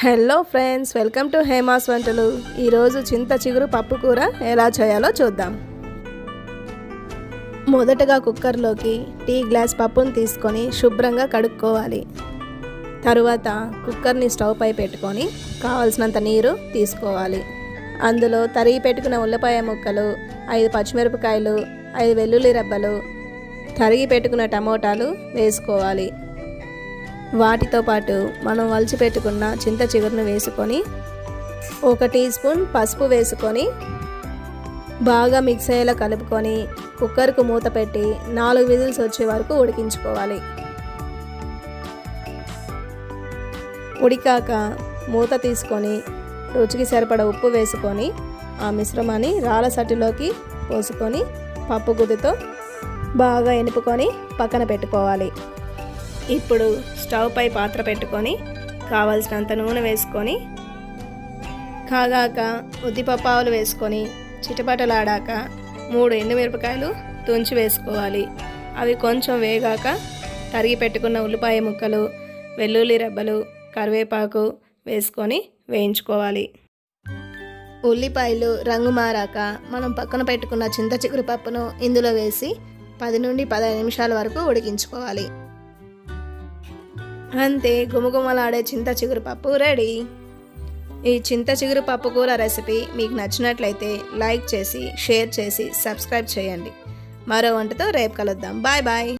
Hello friends welcome to Hema's వంటలు ఈరోజు చింత చిగురు పప్పు కూర ఎలా చేయాలో చూద్దాం. మొదటగా కుక్కర్లోకి టీ గ్లాస్ పప్పును తీసుకొని శుభ్రంగా కడుక్కోవాలి. తరువాత కుక్కర్ని స్టవ్ పై పెట్టుకొని కావలసినంత నీరు తీసుకోవాలి. అందులో తరిగి పెట్టుకున్న ఉల్లిపాయ ముక్కలు ఐదు పచ్చిమిరపకాయలు ఐదు వెల్లుల్లి రెబ్బలు తరిగి పెట్టుకున్న టమోటాలు వేసుకోవాలి. వాటితో పాటు మనం వలిచిపెట్టుకున్న చింత చిగురును వేసుకొని ఒక టీ స్పూన్ పసుపు వేసుకొని బాగా మిక్స్ అయ్యేలా కలుపుకొని కుక్కర్కు మూత పెట్టి నాలుగు విజిల్స్ వచ్చే వరకు ఉడికించుకోవాలి. ఉడికాక మూత తీసుకొని రుచికి సరిపడ ఉప్పు వేసుకొని ఆ మిశ్రమాన్ని రాళ్ళ సట్టులోకి పోసుకొని పప్పు గుద్దుతో బాగా ఎనుపుకొని పక్కన పెట్టుకోవాలి. ఇప్పుడు స్టవ్ పై పాత్ర పెట్టుకొని కావలసినంత నూనె వేసుకొని కాగాక ఉద్దిపప్పావులు వేసుకొని చిటపటలాడాక మూడు ఎండుమిరపకాయలు తుంచి వేసుకోవాలి. అవి కొంచెం వేగాక తరిగి పెట్టుకున్న ఉల్లిపాయ ముక్కలు వెల్లుల్లి రెబ్బలు కరివేపాకు వేసుకొని వేయించుకోవాలి. ఉల్లిపాయలు రంగు మారాక మనం పక్కన పెట్టుకున్న చింత చిగురు పప్పును ఇందులో వేసి పది నుండి పదహైదు నిమిషాల వరకు ఉడికించుకోవాలి. అంతే గుమగుమలాడే చింత చిగురు పప్పు రెడీ. ఈ చింత చిగురు పప్పు కూర రెసిపీ మీకు నచ్చినట్లయితే లైక్ చేసి షేర్ చేసి సబ్స్క్రైబ్ చేయండి. మరో వంటతో రేపు కలుద్దాం. Bye bye.